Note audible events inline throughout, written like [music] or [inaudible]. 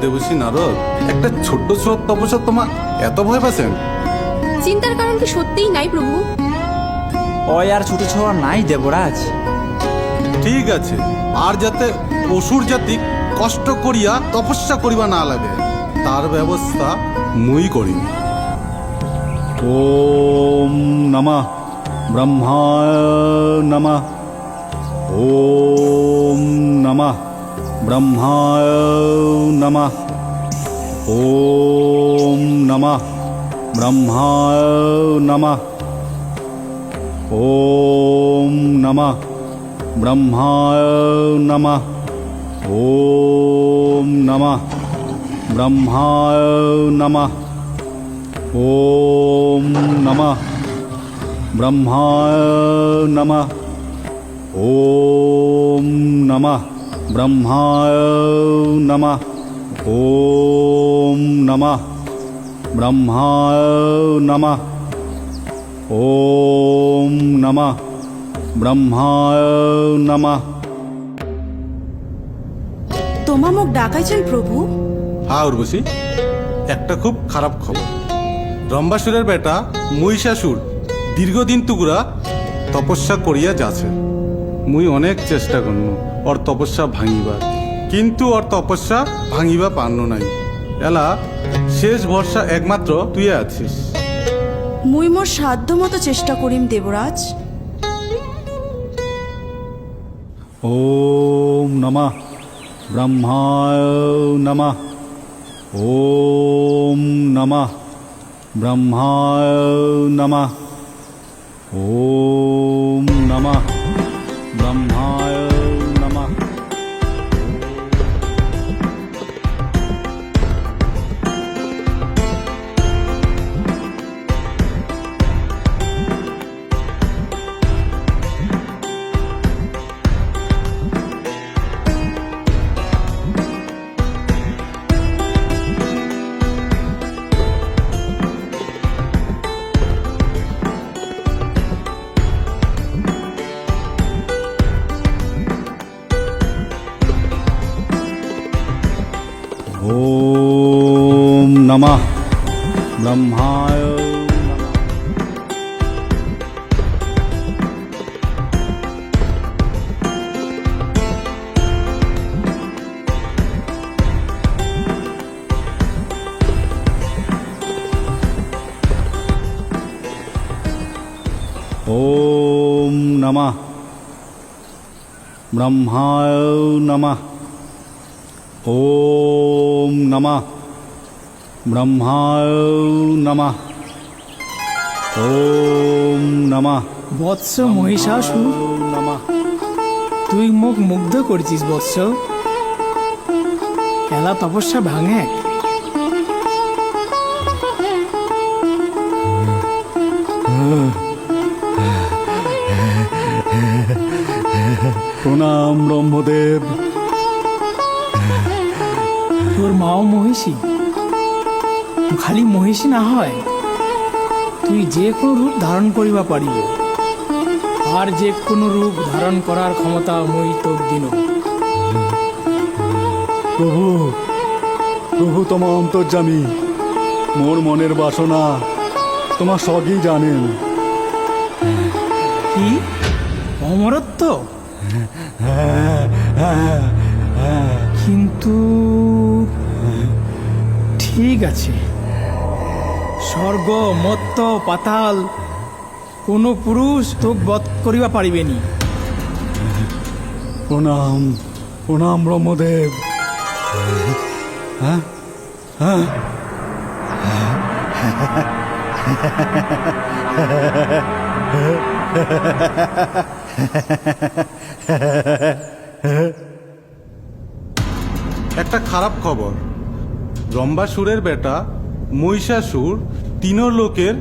দেবশ্রী নারদ একটা ছোট্ট স্রোত তপস্যা তোমার এত ভয় পাচ্ছেন? চিন্তার কারণ কি সত্যিই নাই প্রভু? অয় আর ছোট ছোঁয়া নাই দেবরাজ। ঠিক আছে আর যাতে অসুর জাতি কষ্ট করিয়া তপস্যা করিবা না লাগে তার ব্যবস্থা মুই করি। ওম নমা ব্রহ্মা নমা। ওম নমা। ব্রহ্মায় নমঃ ওম নমঃ ব্রহ্মায় নমঃ ওম নমঃ ব্রহ্মায় নমঃ ওম নমঃ ব্রহ্মায় নমঃ ওম নমঃ ব্রহ্মায় নমঃ ওম নমঃ ব্রহ্মায় নম ও নম ব্রহ্মায় নম ওম নম ব্রহ্মায় নমঃ তোমা মুখ ডাকাইছেন প্রভু? হ্যাঁ উর্বশী। একটা খুব খারাপ খবর। ব্রহ্মাসুরের বেটা মহিষাসুর দীর্ঘদিন টুকুরা তপস্যা করিয়া যাচ্ছে মুই অনেক চেষ্টা করল ওর তপস্যা ভাঙিবার। কিন্তু ওর তপস্যা ভাঙিবা পারল নাই। এলা শেষ ভরসা একমাত্র তুই আছিস। মুই মোর সাধ্য মতো চেষ্টা করিম দেবরাজ। ওম নমা ব্রহ্মায় নমা। ওম নমা ব্রহ্মায় নমা। ও নমা। ब्रह्माय नमः ॐ नमः ब्रह्माय नमः ॐ नमः ব্রহ্মায় নমঃ। ওম নমঃ। বৎস মহিষাসুর। নমঃ। তুই মুখ মুগ্ধ করেছিস বৎস। খেলা তপস্যা ভাঙে। প্রণাম ব্রহ্মদেব। তোর মাও মহিষী। খালি মহিষী না হয় তুই যে কোনো রূপ ধারণ করিবা পারিব। আর যে কোনো রূপ ধারণ করার ক্ষমতা মই তোর দিন। প্রভু প্রভু তোমার অন্তর্জামী মোর মনের বাসনা তোমার সবই জানেন। কি? অমরত্ব? কিন্তু ঠিক আছে। স্বর্গ মত্ত পাতাল কোনো পুরুষ তোক বধ করিবা পারিবেনি। প্রণাম প্রণাম ব্রহ্মদেব। হ্যাঁ? হ্যাঁ? একটা খারাপ খবর। রম্বাসুরের বেটা মহিষাসুর তিনো লোকের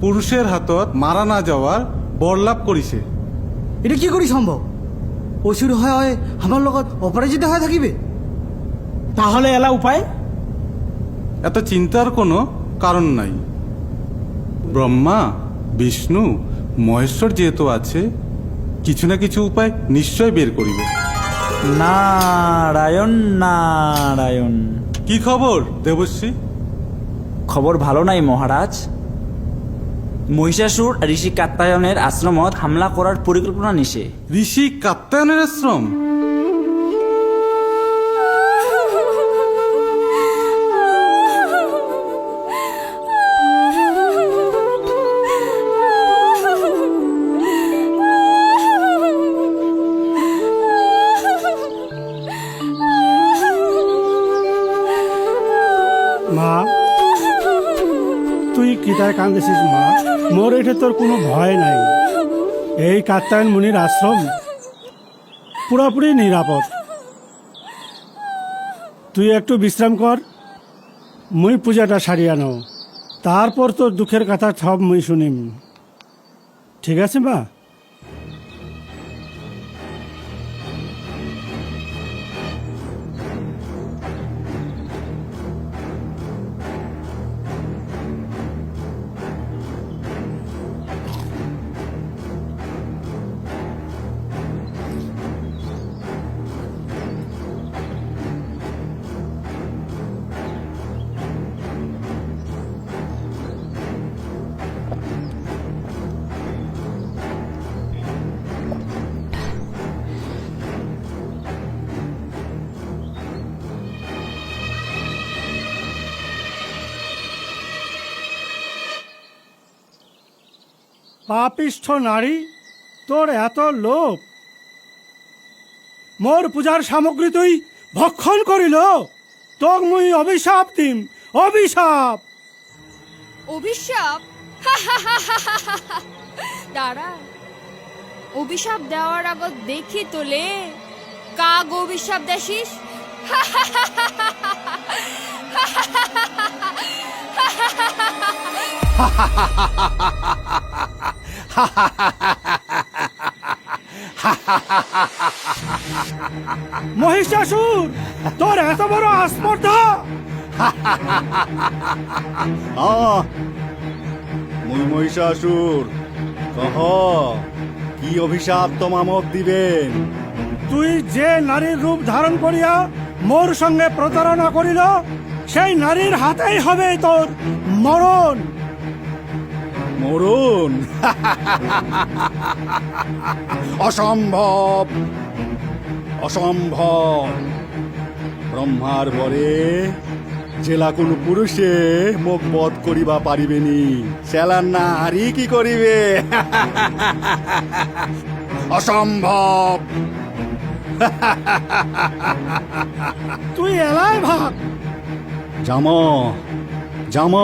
পুরুষের হাতত মারা না যাওয়ার বরলাভ করিছে। এটা কি করি সম্ভব? অসুৰ হয় হয় আমাৰ লগত অপরাজিত হৈ থাকিবে? তাহলে এলা উপায়? এত চিন্তার কোনো কারণ নাই। ব্রহ্মা বিষ্ণু মহেশ্বর যেহেতু আছে কিছু না কিছু উপায় নিশ্চয় বের করিবে। নারায়ণ নারায়ণ। কি খবর দেবশ্রী? খবর ভালো নাই মহারাজ। মহিষাসুর ঋষি কাত্তায়নের আশ্রমত হামলা করার পরিকল্পনা নিছে। ঋষি কাত্যায়নের আশ্রম? মা তুই কিতায় কান্দেছিস, মা? মোর এটে তোর কোনো ভয় নাই। এই কাত্তায়ন মুনির আশ্রম পুরোপুরি নিরাপদ তুই একটু বিশ্রাম কর মুই পূজাটা সারিয়া নাও তারপর তোর দুঃখের কথা সব মুই শুনিম। ঠিক আছে, মা? পাপিষ্ঠ নারী তোর এত লোভ মোর পূজার সামগ্রী তুই ভক্ষণ করিল তোক মুই অভিশাপ দিম অভিশাপ অভিশাপ দাঁড়া অভিশাপ দেওয়ার আগত দেখি তোলে কাগ অভিশাপ দেশিস [laughs] মহিষাসুর তোর এত বড় আস্পর্ধা। [laughs] মুই মহিষাসুর কহ কি অভিশাপ তোমামক দিবেন? তুই যে নারীর রূপ ধারণ করিয়া মোর সঙ্গে প্রতারণা করিল সেই নারীর হাতেই হবে তোর মরণ। মরণ অসম্ভব। অসম্ভব। ব্রহ্মার পরে জেলা কোন পুরুষে মুখ বধ করিবা পারিবেনি। সেলার নারী কি করিবে? অসম্ভব। তুই এলাই ভাগ জাম জাম।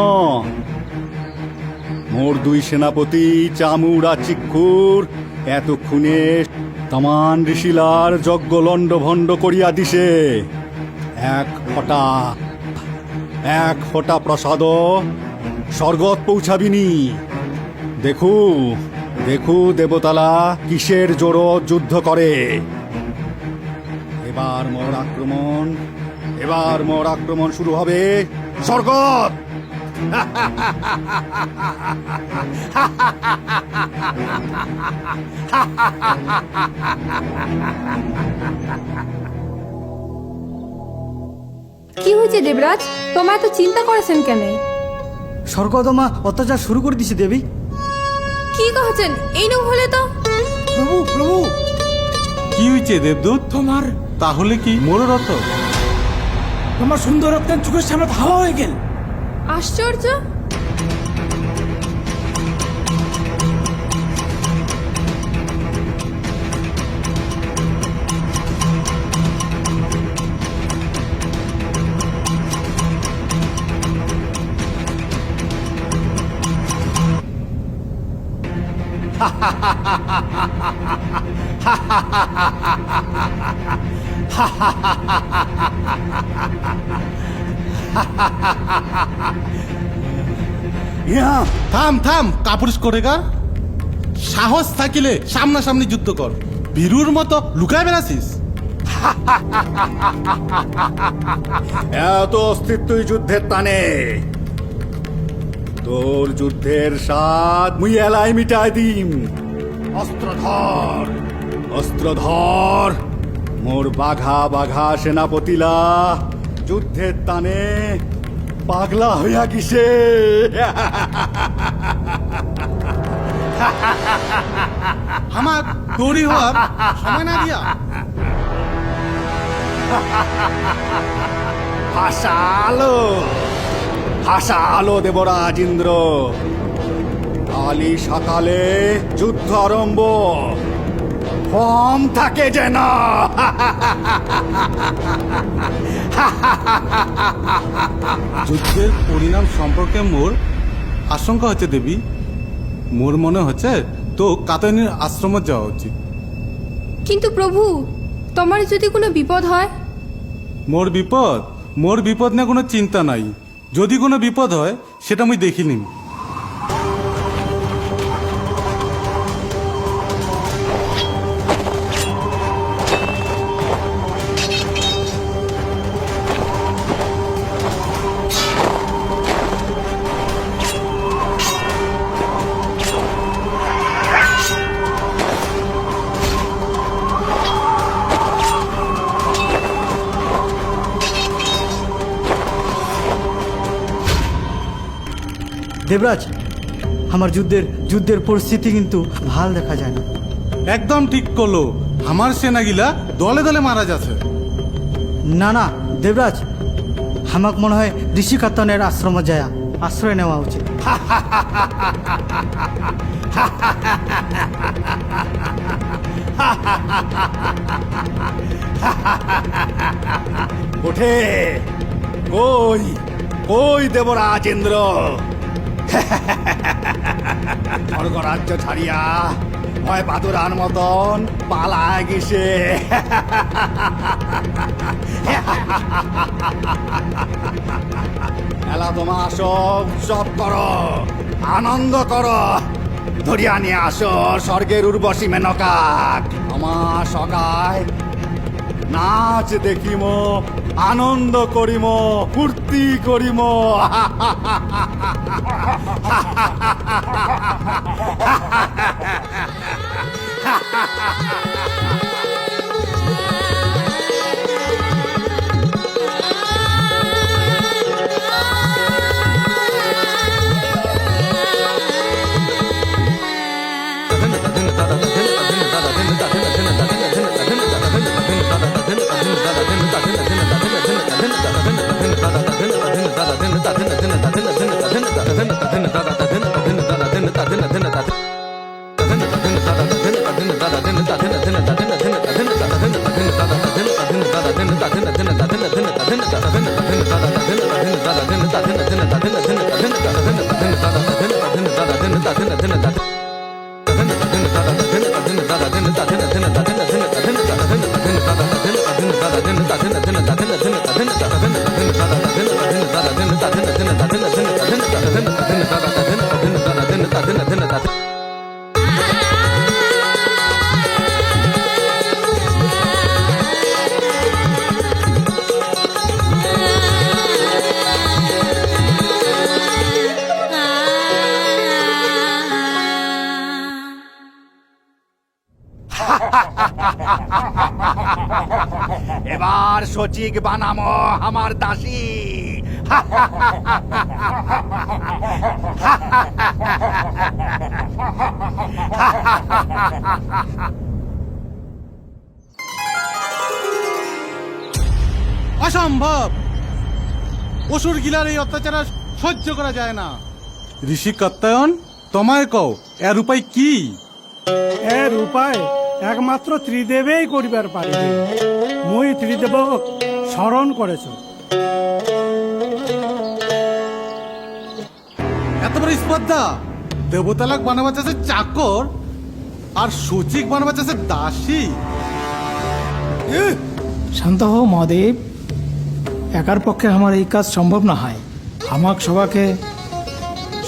মোর দুই সেনাপতি, চামুরা চিক্ষুর এতক্ষণে তামান ঋষিলার যজ্ঞ লণ্ড ভণ্ড করিয়া দিছে। এক ফোঁটা এক ফোঁটা প্রসাদ স্বর্গত পৌঁছাবিনি। দেখু দেখু দেবতালা কিসের জোর যুদ্ধ করে। এবার মোর আক্রমণ, এবার মোর আক্রমণ শুরু হবে স্বর্গত। কি হয়েছে দেবরাজ? তোমার এত চিন্তা করেছেন কেন? স্বর্গদমা অত্যাচার শুরু করে দিছে দেবী। কি কহেছেন এই নু হলে তো? প্রভু প্রভু! কি হয়েছে দেবদূত তোমার? তাহলে কি? মোর রথ তোমার সুন্দর রক্তের চোখের সামনে হাওয়া হয়ে গেল। আশ্চর্য ইহা থাম থাম, কাপুরুষ করেগা। সাহস থাকিলে সামনাসামনি যুদ্ধ কর। বীরুর মতো লুকায় বেড়াছিস। এত অস্তিত্বই যুদ্ধের টানে। তোর যুদ্ধের স্বাদ মুই এলাই মিটাই দিম। অস্ত্র ধর অস্ত্র ধর মোর বাঘা বাঘা সেনাপতিলা যুদ্ধের টানে পাগলা হইয়া গিসে আমার তৈরি হওয়ার সময় না দিয়া। হাসালো হাসালো দেবরাজ ইন্দ্র। কালি সকালে যুদ্ধ আরম্ভ। ফর্ম থাকে যেন যুদ্ধের পরিণাম সম্পর্কে মোর আশঙ্কা হচ্ছে দেবী। মোর মনে হচ্ছে তো কাতনির আশ্রম যাওয়া উচিত। কিন্তু প্রভু তোমার যদি কোনো বিপদ হয়? মোর বিপদ? মোর বিপদ নিয়ে কোনো চিন্তা নাই। যদি কোনো বিপদ হয় সেটা আমি দেখি দেবরাজ আমার যুদ্ধের যুদ্ধের পরিস্থিতি কিন্তু ভালো দেখা যায় না। একদম ঠিক করল। আমার সেনাগিলা দলে দলে মারা যাচ্ছে। না না দেবরাজ আমাক মনে হয় ঋষি কাত্তানের আশ্রমে যায় আশ্রয় নেওয়া উচিত। ওঠে। কই কই দেবরাজ ইন্দ্র স্বর্গরাজ্য ছাড়িয়া মতন পালায় গেছে। এলা তোমা আসো, উৎসব করো, আনন্দ করো। ধরিয়া নিয়ে আসো স্বর্গের উর্বশী মেনকাক। আমার সকায় নাচ দেখিম আনন্দ করিম ফুর্তি করিম। [laughs] Then এবার সচিক বানামো আমার দাসী। অসম্ভব! অসুর গিলার এই অত্যাচার সহ্য করা যায় না। ঋষি কাত্তায়ন তোমায় কও এর উপায় কি? এর উপায় একমাত্র ত্রিদেবেই করিবার পারিবে। মুই ত্রিদেবক স্মরণ করেছ। স্পর্ধা। দেবতালাক বানাবার চাষে চাকর আর সচিক বানাবার চাষে দাসী! শান্ত হও, মহাদেব। একার পক্ষে আমার এই কাজ সম্ভব না হয়। আমাক সবাকে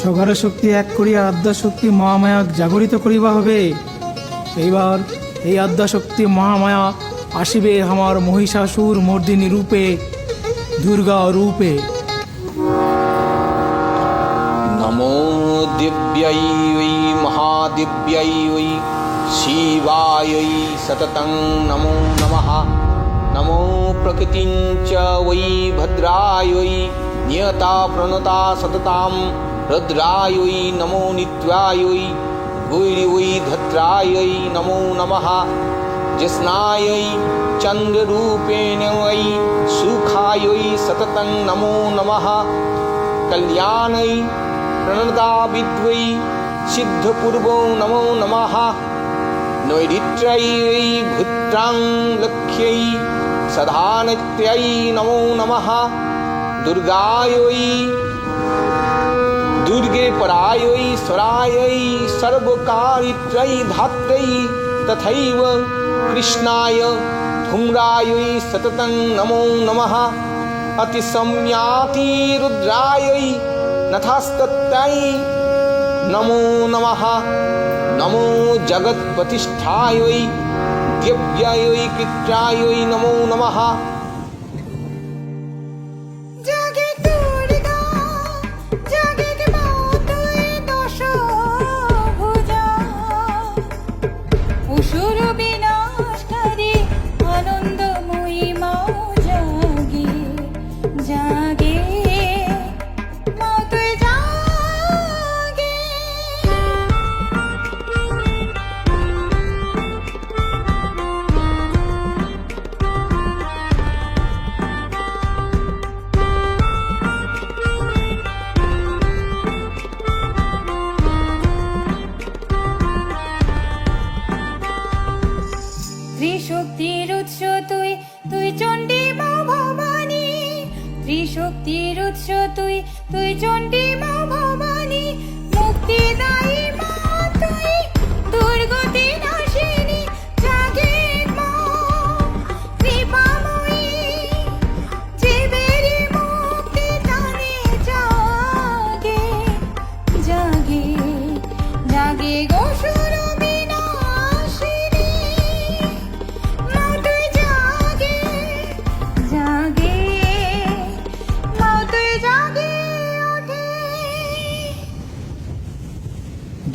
সগারে শক্তি এক করিয়া আদ্যা শক্তি মহামায়াক জাগরিত করিবা হবে। এইবার এই আদ্যা শক্তি মহামায়া আসিবে আমার মহিষাসুর মর্দিনী রূপে, দুর্গা রূপে। दिव्यै वै महादिव्यै वै शिवायै सततं नमो नमः। नमो प्रकृतिं च वै भद्रायै, नियता प्रणता सततां, रुद्रायै, नमो नित्यायै वै धत्रायै नमो नमः। जिस्नायै चन्द्ररूपेण वै सुखायै सततं नमो नमः। कल्याणै প্রণদা বিদ্বৈ সিদ্ধপূর্বৌ নমো নমঃ নৈরিত্র্যৈ ভূত্রাং লক্ষ্যৈ সধানত্র্যৈ নমো নমঃ দুর্গায়ৈ দুর্গে পরায়ৈ স্বরায়ৈ সর্বকারিত্রৈ ধাত্রৈ তথৈব কৃষ্ণায় ধুম্রায়ৈ সততং নমো নমঃ অতিসম্যাতি রুদ্রায়ৈ নথাস্তাই নমো নম নমো জগৎপ্রতিষ্ঠায়ৈ দেব্যায়ৈ কৃত্রায়ৈ নমো নম आगे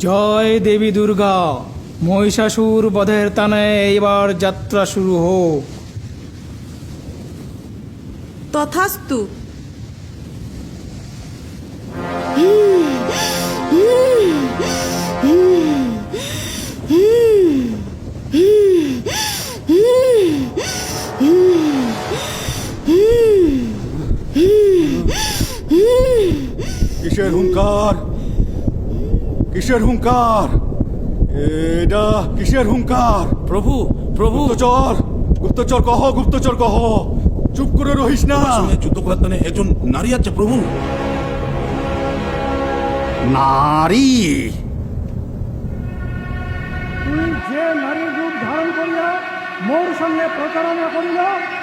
জয় দেবী দুর্গা মহিষাসুর বধের তানে এইবার যাত্রা শুরু হোক। তথাস্তু। কিসের হুঙ্কার? কিসের হুঙ্কার? এটা কিসের হুঙ্কার? প্রভু প্রভু। গুপ্তচর গুপ্তচর কহ গুপ্তচর কহ। চুপ করে রহিস না। যুদ্ধ করার জন্য একজন নারী আছে প্রভু। নারী? তুই যে নারীর রূপ ধারণ করিয়া মোর সঙ্গে প্রতারণা করিল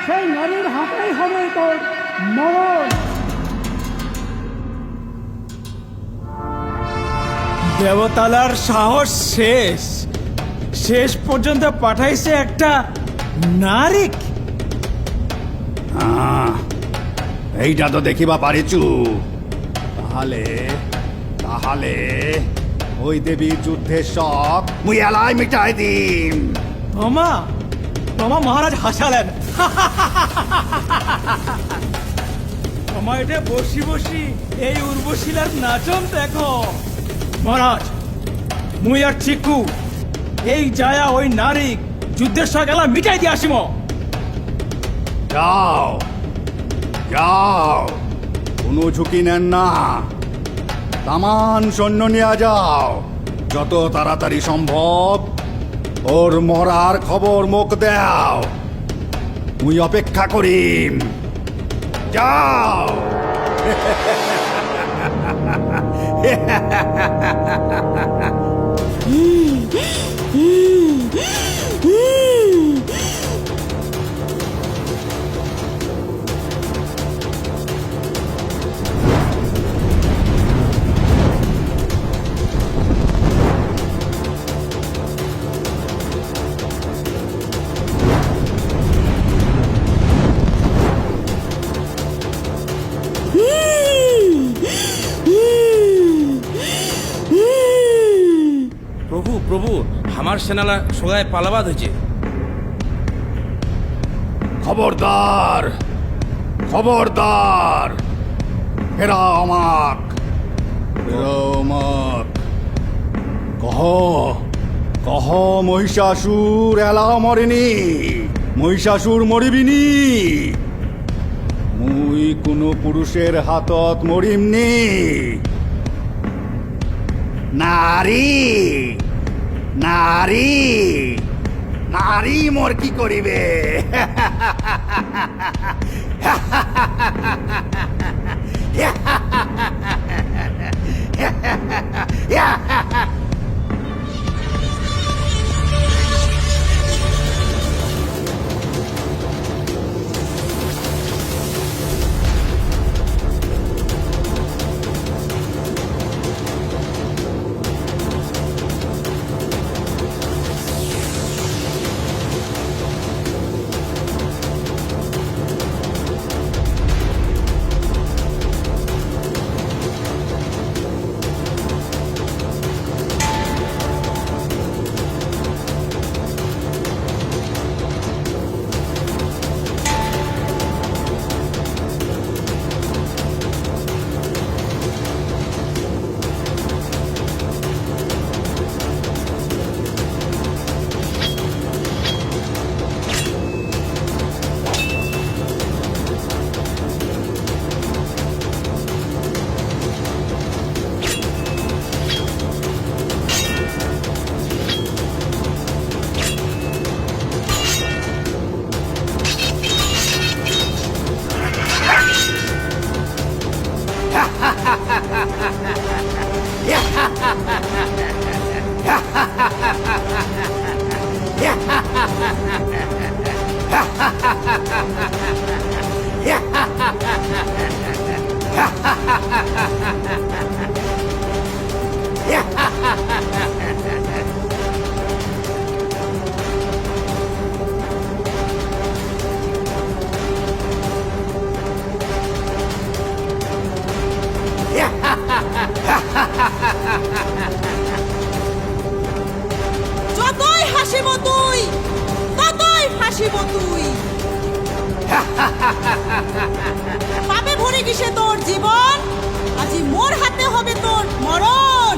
সেই নারীর হাতেই হবে তোর মরণ। দেবতালার সাহস শেষ। শেষ পর্যন্ত পাঠাইছে একটা নারিক। এইটা তো দেখিবা পারিছু তাহলে তাহলে ওই দেবীর যুদ্ধের সব মুই এলাই মিটাই দিম। তোমা তোমা মহারাজ হাসালেন। তোমা এটা বসি বসি এই উর্বশিলার নাচন দেখো। মহারাজ, মুই আর চিকু এই জায়া ওই নারী যুদ্ধের সঙ্গে গেলা মিটাই দিয়ে আসিম। যাও যাও, কোনো ঝুঁকি নেন না। তামান সৈন্য নিয়ে যাও, যত তাড়াতাড়ি সম্ভব। ওর মরার খবর মুখ দাও। মুই অপেক্ষা করিম। যাও। [laughs] প্রভু আমার সেনালা সোগায় পালাবাদ হয়েছে। খবরদার খবরদার, ফেরাও আমাক ফেরাও আমাক। কহ কহ মহিষাসুর এলা মরেনি, মহিষাসুর মরিবিনি। মুই কোনো পুরুষের হাতত মরিমনি। নারী নারী। নারী মোর কি করিবে? [laughs] যতই হাসিব তুই ততই ফাঁসিব তুই। পাবে ভরে কিসে তোর জীবন? মোর হাতে হবে তোর মরণ।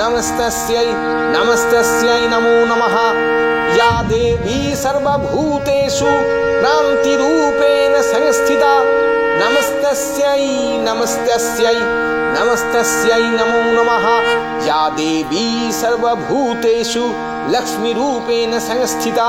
नमस्तस्यै नमस्तस्यै नमो नमः या देवी सर्वभूतेषु क्रान्तिरूपेण संस्थिता नमस्तस्यै नमस्तस्यै नमस्तस्यै नमो नमः या देवी सर्वभूतेषु लक्ष्मीरूपेण संस्थिता